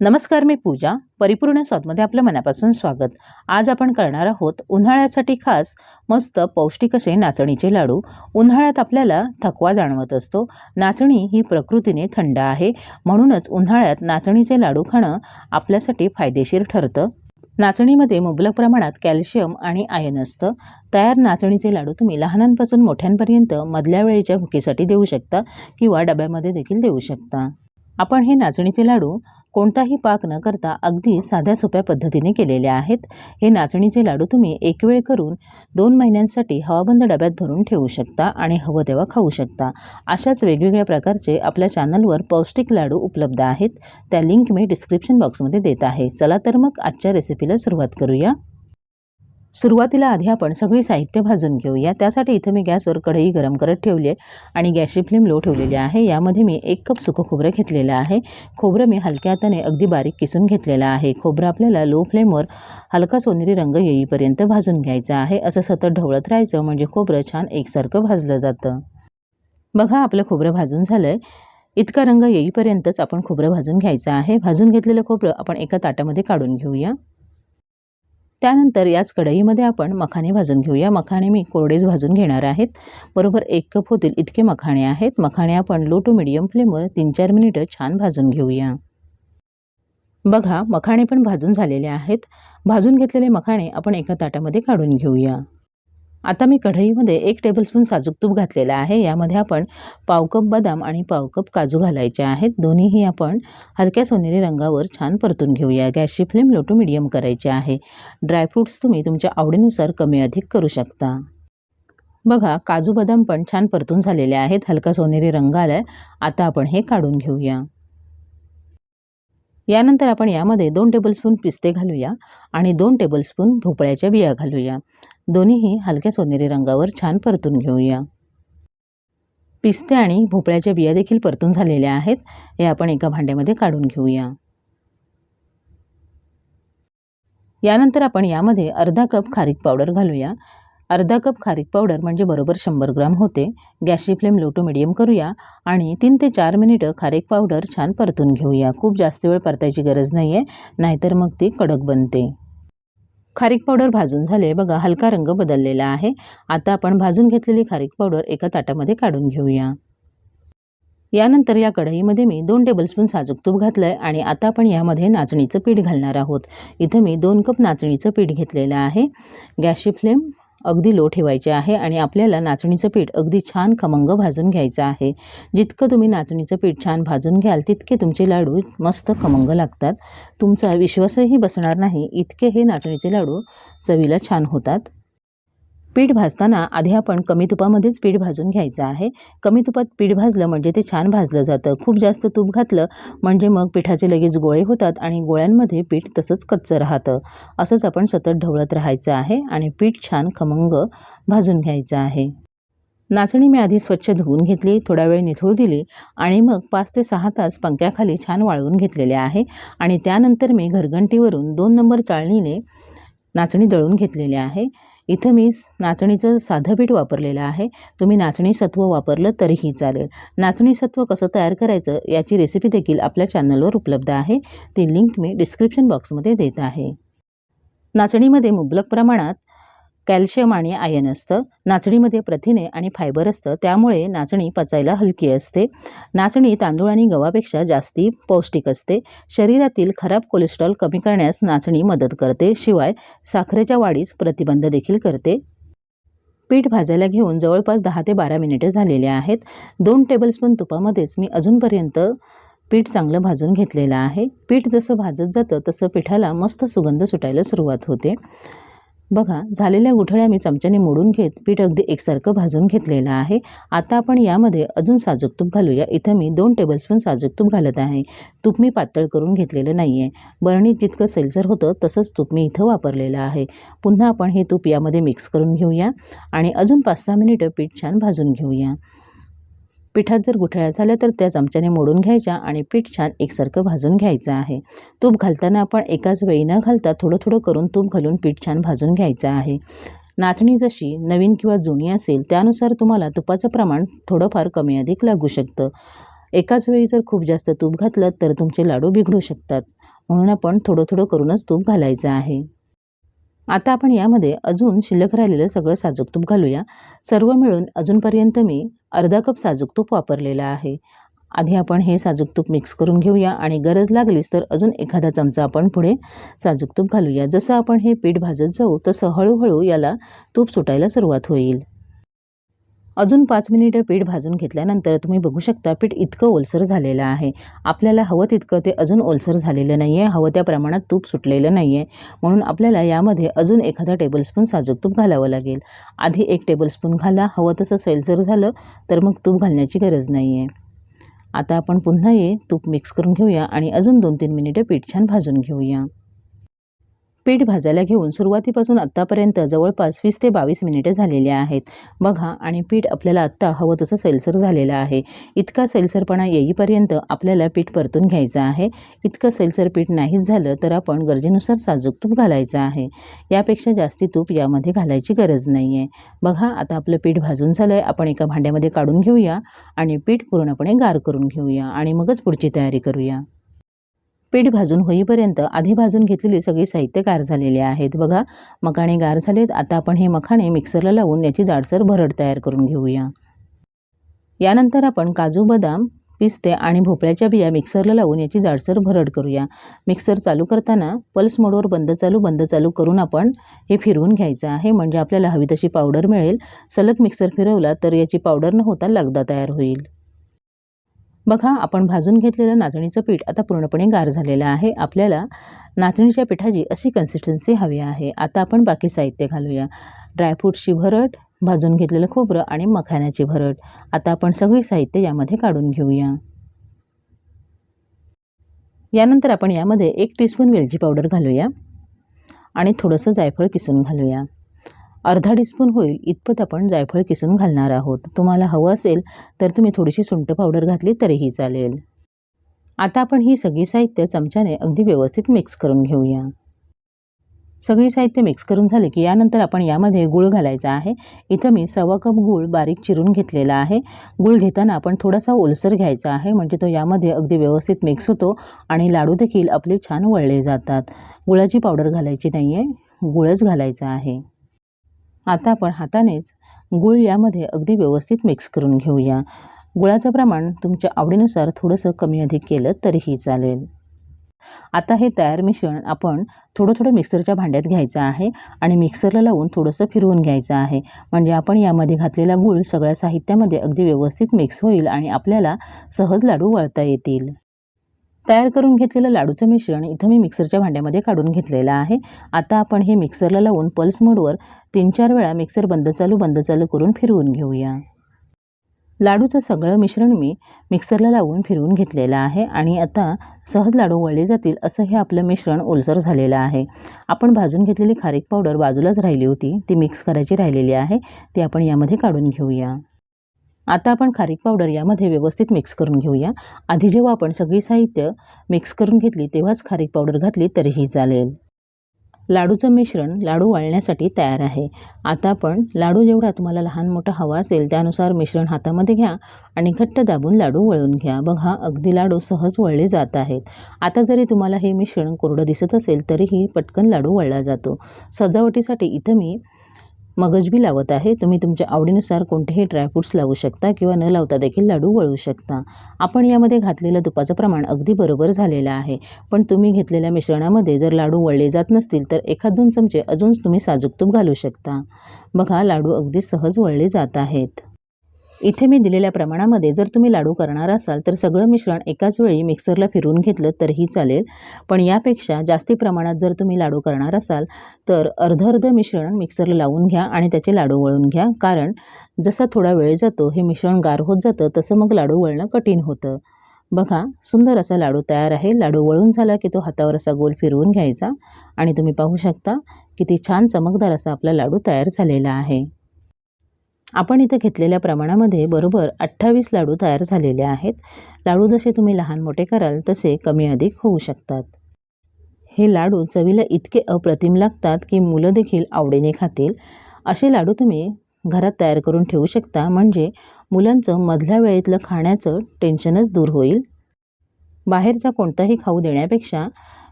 नमस्कार मी पूजा. परिपूर्ण स्वादमध्ये आपलं मनापासून स्वागत. आज आपण करणार आहोत उन्हाळ्यासाठी खास मस्त पौष्टिक असे नाचणीचे लाडू. उन्हाळ्यात आपल्याला थकवा जाणवत असतो. नाचणी ही प्रकृतीने थंड आहे. म्हणूनच उन्हाळ्यात नाचणीचे लाडू खाणं आपल्यासाठी फायदेशीर ठरतं. नाचणीमध्ये मुबलक प्रमाणात कॅल्शियम आणि आयन असतं. तयार नाचणीचे लाडू तुम्ही लहानांपासून मोठ्यांपर्यंत मधल्या वेळेच्या भुकेसाठी देऊ शकता किंवा डब्यामध्ये देखील देऊ शकता. आपण हे नाचणीचे लाडू कोणताही पाक न करता अगदी साध्या सोप्या पद्धतीने केलेले आहेत. हे नाचणीचे लाडू तुम्ही एक वेळ करून दोन महिन्यांसाठी हवाबंद डब्यात भरून ठेवू शकता आणि हवं तेव्हा खाऊ शकता. अशाच वेगवेगळ्या प्रकारचे आपल्या चॅनलवर पौष्टिक लाडू उपलब्ध आहेत. त्या लिंक मी डिस्क्रिप्शन बॉक्समध्ये देत आहे. चला तर मग आजच्या रेसिपीला सुरुवात करूया. सुरुवातीला आधी आपण सगळी साहित्य भाजून घेऊया. त्यासाठी इथं मी गॅसवर कढई गरम करत ठेवली आहे आणि गॅसची फ्लेम लो ठेवलेली आहे. यामध्ये मी एक कप सुकं खोबरं घेतलेलं आहे. खोबरं मी हलक्या हाताने अगदी बारीक किसून घेतलेलं आहे. खोबरं आपल्याला लो फ्लेमवर हलका सोनेरी रंग येईपर्यंत भाजून घ्यायचं आहे. असं सतत ढवळत राहायचं म्हणजे खोबरं छान एकसारखं भाजलं जातं. बघा आपलं खोबरं भाजून झालं आहे इतका रंग येईपर्यंतच आपण खोबरं भाजून घ्यायचं आहे. भाजून घेतलेलं खोबरं आपण एका ताटामध्ये काढून घेऊया. त्यानंतर याच कढईमध्ये आपण मखाणे भाजून घेऊया. मखाणे मी कोरडेच भाजून घेणार आहेत. बरोबर एक कप होतील इतके मखाणे आहेत. मखाणे आपण लो टू मिडियम फ्लेमवर तीन चार मिनिटं छान भाजून घेऊया. बघा मखाणे पण भाजून झालेले आहेत. भाजून घेतलेले मखाणे आपण एका ताटामध्ये काढून घेऊया. आता मी कढईमध्ये एक टेबलस्पून साजूक तूप घातलेलं आहे. यामध्ये आपण पाव कप बदाम आणि पाव कप काजू घालायचे आहेत. दोन्हीही आपण हलक्या सोनेरी रंगावर छान परतून घेऊया. गॅसची फ्लेम लो टू मिडियम करायची आहे. ड्रायफ्रूट्स तुम्ही तुमच्या आवडीनुसार कमी अधिक करू शकता. बघा काजू बदाम पण छान परतून झालेले आहेत. हलका सोनेरी रंग आला आहे आता आपण हे काढून घेऊया. यानंतर आपण यामध्ये दोन टेबलस्पून पिस्ते घालूया आणि दोन टेबलस्पून भोपळ्याच्या बिया घालूया. दोन्हीही हलक्या सोनेरी रंगावर छान परतून घेऊया. पिस्ते आणि भोपळ्याच्या बिया देखील परतून झालेल्या आहेत. हे आपण एका भांड्यामध्ये काढून घेऊया. यानंतर आपण यामध्ये अर्धा कप खारीक पावडर घालूया. अर्धा कप खारीक पावडर म्हणजे बरोबर शंभर ग्राम होते. गॅसची फ्लेम लो टू मिडियम करूया आणि तीन ते चार मिनिटं खारीक पावडर छान परतून घेऊया. खूप जास्त वेळ परतायची गरज नाही आहे नाहीतर मग ती कडक बनते. खारीक पावडर भाजून झाले. बघा हलका रंग बदललेला आहे. आता आपण भाजून घेतलेली खारीक पावडर एका ताटामध्ये काढून घेऊया. यानंतर या कढईमध्ये मी दोन टेबलस्पून साजूक तूप घातलं आहे आणि आता आपण यामध्ये नाचणीचं पीठ घालणार आहोत. इथं मी दोन कप नाचणीचं पीठ घेतलेलं आहे. गॅसची फ्लेम अगदी लो ठेवायचे आहे आणि आपल्याला नाचणीचं पीठ अगदी छान खमंग भाजून घ्यायचं आहे. जितकं तुम्ही नाचणीचं पीठ छान भाजून घ्याल तितके तुमचे लाडू मस्त खमंग लागतात. तुमचा विश्वासही बसणार नाही इतके हे नाचणीचे लाडू चवीला छान होतात. पीठ भाजताना आधी आपण कमी तुपामध्येच पीठ भाजून घ्यायचं आहे. कमी तुपात पीठ भाजलं म्हणजे ते छान भाजलं जातं. खूप जास्त तूप घातलं म्हणजे मग पिठाचे लगेच गोळे होतात आणि गोळ्यांमध्ये पीठ तसंच कच्चं राहतं. असंच आपण सतत ढवळत राहायचं आहे आणि पीठ छान खमंग भाजून घ्यायचं आहे. नाचणी मी आधी स्वच्छ धुवून घेतली थोडा वेळ निथळू दिली आणि मग पाच ते सहा तास पंख्याखाली छान वाळवून घेतलेले आहे आणि त्यानंतर मी घरघंटीवरून दोन नंबर चाळणीने नाचणी दळून घेतलेली आहे. इथं मी नाचणीचं साधं पीठ वापरलेलं आहे. तुम्ही नाचणी सत्व वापरलं तरीही चालेल. नाचणी सत्व कसं तयार करायचं याची रेसिपी देखील आपल्या चॅनलवर उपलब्ध आहे. ती लिंक मी डिस्क्रिप्शन बॉक्समध्ये देत आहे. नाचणीमध्ये मुबलक प्रमाणात कॅल्शियम आणि आयन असतं. नाचणीमध्ये प्रथिने आणि फायबर असतं. त्यामुळे नाचणी पचायला हलकी असते. नाचणी तांदूळ आणि गव्हापेक्षा जास्ती पौष्टिक असते. शरीरातील खराब कोलेस्ट्रॉल कमी करण्यास नाचणी मदत करते. शिवाय साखरेच्या वाढीस प्रतिबंध देखील करते. पीठ भाजायला घेऊन जवळपास दहा ते बारा मिनिटं झालेले आहेत. दोन टेबलस्पून तुपामध्येच मी अजूनपर्यंत पीठ चांगलं भाजून घेतलेलं आहे. पीठ जसं भाजत जातं तसं पिठाला मस्त सुगंध सुटायला सुरुवात होते. बघा झालेल्या गुठळ्या मी चमच्याने मोडून घेत पीठ अगदी एकसारखं भाजून घेतलेलं आहे. आता आपण यामध्ये अजून साजूक तूप घालूया. इथं मी दोन टेबलस्पून साजूक तूप घालत आहे. तूप मी पातळ करून घेतलेलं नाही आहे बरणीत जितकं सेलसर होतं तसंच तूप मी इथं वापरलेलं आहे. पुन्हा आपण हे तूप यामध्ये मिक्स करून घेऊया आणि अजून पाच सहा मिनिटं पीठ छान भाजून घेऊया. पिठात जर गुठळ्या झाल्या तर त्या चमच्याने मोडून घ्यायच्या आणि पीठ छान एकसारखं भाजून घ्यायचं आहे. तूप घालताना आपण एकाच वेळी न घालता थोडं थोडं करून तूप घालून पीठ छान भाजून घ्यायचं आहे. नाचणी जशी नवीन किंवा जुनी असेल त्यानुसार तुम्हाला तुपाचं प्रमाण थोडंफार कमी अधिक लागू शकतं. एकाच वेळी जर खूप जास्त तूप घातलं तर तुमचे लाडू बिघडू शकतात. म्हणून आपण थोडं थोडं करूनच तूप घालायचं आहे. आता आपण यामध्ये अजून शिल्लक राहिलेलं सगळं साजूक तूप घालूया. सर्व मिळून अजूनपर्यंत मी अर्धा कप साजूक तूप वापरलेलं आहे. आधी आपण हे साजूक तूप मिक्स करून घेऊया आणि गरज लागलीच तर अजून एखादा चमचा आपण पुढे साजूक तूप घालूया. जसं आपण हे पीठ भाजत जाऊ तसं हळूहळू याला तूप सुटायला सुरुवात होईल. अजून पाच मिनिटं पीठ भाजून घेतल्यानंतर तुम्ही बघू शकता पीठ इतकं ओलसर झालेलं आहे. आपल्याला हवं तितकं ते अजून ओलसर झालेलं नाही आहे हवं त्या प्रमाणात तूप सुटलेलं नाही आहे म्हणून आपल्याला यामध्ये अजून एखादा टेबलस्पून साजूक तूप घालावं लागेल. आधी एक टेबलस्पून घाला. हवं तसं सैलसर झालं तर मग तूप घालण्याची गरज नाही आहे आता आपण पुन्हा ये तूप मिक्स करून घेऊया आणि अजून दोन तीन मिनिटं पीठ छान भाजून घेऊया. पीठ भाजायला घेऊन सुरुवातीपासून आत्तापर्यंत जवळपास वीस ते बावीस मिनिटे झालेली आहेत. बघा आणि पीठ आपल्याला आत्ता हवं तसं सैलसर झालेलं आहे. इतका सैलसरपणा येईपर्यंत आपल्याला पीठ परतून घ्यायचं आहे. इतकं सैलसर पीठ नाहीच झालं तर आपण गरजेनुसार साजूक तूप घालायचं आहे. यापेक्षा जास्ती तूप यामध्ये घालायची गरज नाही आहे बघा आता आपलं पीठ भाजून झालं आहे आपण एका भांड्यामध्ये काढून घेऊया आणि पीठ पूर्णपणे गार करून घेऊया आणि मगच पुढची तयारी करूया. पीठ भाजून होईपर्यंत आधी भाजून घेतलेली सगळी साहित्य गार झालेले आहेत. बघा मखाणे गार झालेत. आता आपण हे मखाणे मिक्सरला लावून याची जाडसर भरड तयार करून घेऊया. यानंतर आपण काजू बदाम पिस्ते आणि भोपळ्याच्या बिया मिक्सरला लावून याची जाडसर भरड करूया. मिक्सर चालू करताना पल्स मोडवर बंद चालू बंद चालू करून आपण हे फिरवून घ्यायचं आहे. म्हणजे आपल्याला हवी तशी पावडर मिळेल. सलग मिक्सर फिरवला तर याची पावडर न होता लगदा तयार होईल. बघा आपण भाजून घेतलेलं नाचणीचं पीठ आता पूर्णपणे गार झालेलं आहे. आपल्याला नाचणीच्या पिठाची अशी कन्सिस्टन्सी हवी आहे. आता आपण बाकी साहित्य घालूया. ड्रायफ्रूटची भरट भाजून घेतलेलं खोबरं आणि मखाण्याची भरट. आता आपण सगळी साहित्य यामध्ये काढून घेऊया. यानंतर आपण यामध्ये एक टीस्पून वेलची पावडर घालूया आणि थोडंसं जायफळ किसून घालूया. अर्धा डिस्पून होईल इतपत आपण जायफळ किसून घालणार आहोत. तुम्हाला हवं असेल तर तुम्ही थोडीशी सुंठ पावडर घातली तरीही चालेल. आता आपण ही सगळी साहित्य चमच्याने अगदी व्यवस्थित मिक्स करून घेऊया. सगळी साहित्य मिक्स करून झाले की यानंतर आपण यामध्ये गूळ घालायचा आहे. इथं मी सव्वा कप गूळ बारीक चिरून घेतलेला आहे. गूळ घेताना आपण थोडासा ओलसर घ्यायचा आहे म्हणजे तो यामध्ये अगदी व्यवस्थित मिक्स होतो आणि लाडू देखील आपले छान वळले जातात. गुळाची पावडर घालायची नाही आहे गुळच घालायचा आहे. आता आपण हातानेच गूळ यामध्ये अगदी व्यवस्थित मिक्स करून घेऊया. गुळाचं प्रमाण तुमच्या आवडीनुसार थोडंसं कमी अधिक केलं तरीही चालेल. आता हे तयार मिश्रण आपण थोडं थोडं मिक्सरच्या भांड्यात घ्यायचं आहे आणि मिक्सरला लावून थोडंसं फिरवून घ्यायचं आहे. म्हणजे आपण यामध्ये घातलेला गूळ सगळ्या साहित्यामध्ये अगदी व्यवस्थित मिक्स होईल आणि आपल्याला सहज लाडू वळता येतील. तयार करून घेतलेलं लाडूचं मिश्रण इथं मी मिक्सरच्या भांड्यामध्ये काढून घेतलेलं आहे. आता आपण हे मिक्सरला लावून पल्स मोडवर तीन चार वेळा मिक्सर बंद चालू बंद चालू करून फिरवून घेऊया. लाडूचं सगळं मिश्रण मी मिक्सरला लावून फिरवून घेतलेलं आहे आणि आता सहज लाडू वळले जातील असं हे आपलं मिश्रण ओलसर झालेलं आहे. आपण भाजून घेतलेली खारीक पावडर बाजूलाच राहिली होती ती मिक्स करायची राहिलेली आहे ती आपण यामध्ये काढून घेऊया. आता आपण खारीक पावडर यामध्ये व्यवस्थित मिक्स करून घेऊया. आधी जेव्हा आपण सगळी साहित्य मिक्स करून घेतली तेव्हाच खारीक पावडर घातली तरीही चालेल. लाडूचं मिश्रण लाडू वाळण्यासाठी तयार आहे. आता आपण लाडू जेवढा तुम्हाला लहान मोठा हवा असेल त्यानुसार मिश्रण हातामध्ये घ्या आणि घट्ट दाबून लाडू वळून घ्या. बघा अगदी लाडू सहज वळले जात आहेत. आता जरी तुम्हाला हे मिश्रण कोरडं दिसत असेल तरीही पटकन लाडू वळला जातो. सजावटीसाठी इथं मी मगजबी लावत आहे. तुम्ही तुमच्या आवडीनुसार कोणतेही ड्रायफ्रूट्स लावू शकता किंवा न लावता देखील लाडू वळू शकता. आपण यामध्ये घातलेलं तुपाचं प्रमाण अगदी बरोबर झालेलं आहे. पण तुम्ही घेतलेल्या मिश्रणामध्ये जर लाडू वळले जात नसतील तर एखाद दोन चमचे अजून तुम्ही साजूक तूप घालू शकता. बघा लाडू अगदी सहज वळले जात आहेत. इथे मी दिलेल्या प्रमाणामध्ये जर तुम्ही लाडू करणार असाल तर सगळं मिश्रण एकाच वेळी मिक्सरला फिरून घेतलं तरीही चालेल. पण यापेक्षा जास्ती प्रमाणात जर तुम्ही लाडू करणार असाल तर अर्ध अर्ध मिश्रण मिक्सरला लावून घ्या आणि त्याचे लाडू वळून घ्या. कारण जसा थोडा वेळ जातो हे मिश्रण गार होत जातं तसं मग लाडू वळणं कठीण होतं. बघा सुंदर असा लाडू तयार आहे. लाडू वळून झाला की तो हातावर असा गोल फिरवून घ्यायचा. आणि तुम्ही पाहू शकता किती छान चमकदार असा आपला लाडू तयार झालेला आहे. आपण इथं घेतलेल्या प्रमाणामध्ये बरोबर अठ्ठावीस लाडू तयार झालेले आहेत. लाडू जसे तुम्ही लहान मोठे कराल तसे कमी अधिक होऊ शकतात. हे लाडू चवीला इतके अप्रतिम लागतात की मुलं देखील आवडीने खातील. असे लाडू तुम्ही घरात तयार करून ठेवू शकता म्हणजे मुलांचं मधल्या वेळेतलं खाण्याचं टेन्शनच दूर होईल. बाहेरचा कोणताही खाऊ देण्यापेक्षा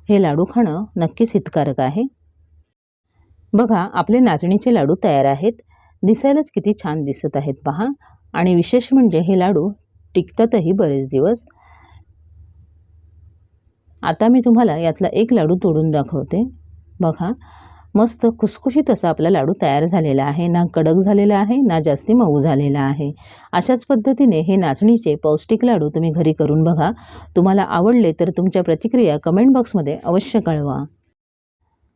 हे लाडू खाणं नक्कीच हितकारक आहे. बघा आपले नाचणीचे लाडू तयार आहेत. दिसायलाच किती छान दिसत आहेत पहा. आणि विशेष म्हणजे हे लाडू टिकतातही बरेच दिवस. आता मी तुम्हाला यातला एक लाडू तोडून दाखवते. बघा मस्त खुसखुशीत असा आपला लाडू तयार झालेला आहे. ना कडक झालेला आहे ना जास्ती मऊ झालेला आहे. अशाच पद्धतीने हे नाचणीचे पौष्टिक लाडू तुम्ही घरी करून बघा. तुम्हाला आवडले तर तुमच्या प्रतिक्रिया कमेंट बॉक्समध्ये अवश्य कळवा.